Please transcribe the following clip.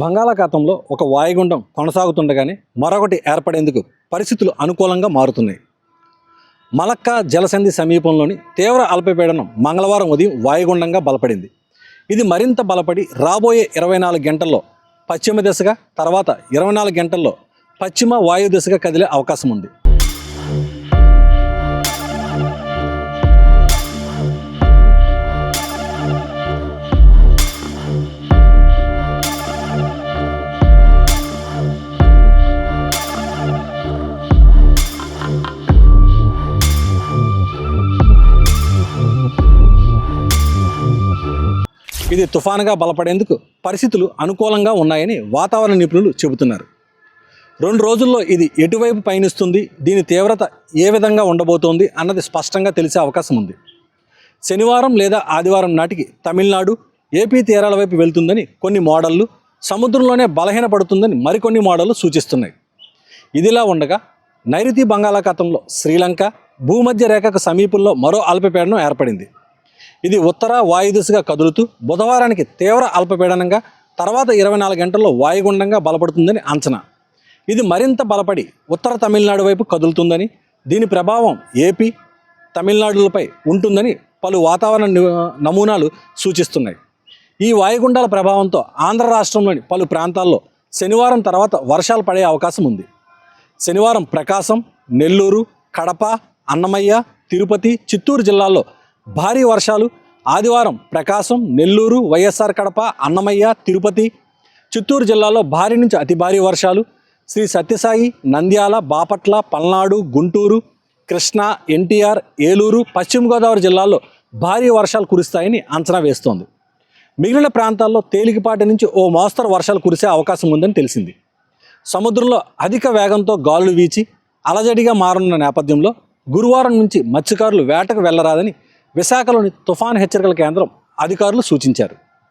బంగాళాఖాతంలో ఒక వాయుగుండం కొనసాగుతుండగానే మరొకటి ఏర్పడేందుకు పరిస్థితులు అనుకూలంగా మారుతున్నాయి. మలక్కా జలసంధి సమీపంలోని తీవ్ర అల్పపీడనం మంగళవారం ఉదయం వాయుగుండంగా బలపడింది. ఇది మరింత బలపడి రాబోయే ఇరవై నాలుగు గంటల్లో పశ్చిమ దిశగా తర్వాత ఇరవై నాలుగు గంటల్లో పశ్చిమ వాయు దిశగా కదిలే అవకాశం ఉంది ఇది తుఫానుగా బలపడేందుకు పరిస్థితులు అనుకూలంగా ఉన్నాయని వాతావరణ నిపుణులు చెబుతున్నారు. రెండు రోజుల్లో ఇది ఎటువైపు పయనిస్తుంది? దీని తీవ్రత ఏ విధంగా ఉండబోతోంది? అన్నది స్పష్టంగా తెలిసే అవకాశం ఉంది. శనివారం లేదా ఆదివారం నాటికి తమిళనాడు ఏపీ తీరాల వైపు వెళ్తుందని కొన్ని మోడళ్ళు సముద్రంలోనే బలహీనపడుతుందని మరికొన్ని మోడళ్ళు సూచిస్తున్నాయి. ఇదిలా ఉండగా నైరుతి బంగాళాఖాతంలో శ్రీలంక భూమధ్య రేఖకు సమీపంలో మరో అల్పపీడనం ఏర్పడింది. ఇది ఉత్తర వాయుదిశగా కదులుతూ బుధవారానికి తీవ్ర అల్పపీడనంగా తర్వాత ఇరవై నాలుగు గంటల్లో వాయుగుండంగా బలపడుతుందని అంచనా. ఇది మరింత బలపడి ఉత్తర తమిళనాడు వైపు కదులుతుందని దీని ప్రభావం ఏపీ తమిళనాడులపై ఉంటుందని పలు వాతావరణ నమూనాలు సూచిస్తున్నాయి. ఈ వాయుగుండాల ప్రభావంతో ఆంధ్ర రాష్ట్రంలోని పలు ప్రాంతాల్లో శనివారం తర్వాత వర్షాలు పడే అవకాశం ఉంది. శనివారం ప్రకాశం నెల్లూరు కడప అన్నమయ్య తిరుపతి చిత్తూరు జిల్లాల్లో భారీ వర్షాలు ఆదివారం ప్రకాశం నెల్లూరు వైఎస్ఆర్ కడప అన్నమయ్య తిరుపతి చిత్తూరు జిల్లాలో భారీ నుంచి అతి భారీ వర్షాలు. శ్రీ సత్యసాయి నంద్యాల బాపట్ల పల్నాడు గుంటూరు కృష్ణా ఎన్టీఆర్ ఏలూరు పశ్చిమ గోదావరి జిల్లాల్లో భారీ వర్షాలు కురుస్తాయని అంచనా వేస్తోంది. మిగిలిన ప్రాంతాల్లో తేలికపాటి నుంచి ఓ మోస్తరు వర్షాలు కురిసే అవకాశం ఉందని తెలిసింది. సముద్రంలో అధిక వేగంతో గాలులు వీచి అలజడిగా మారనున్న నేపథ్యంలో గురువారం నుంచి మత్స్యకారులు వేటకు వెళ్ళరాదని విశాఖలోని తుఫాన్ హెచ్చరికల కేంద్రం అధికారులు సూచించారు.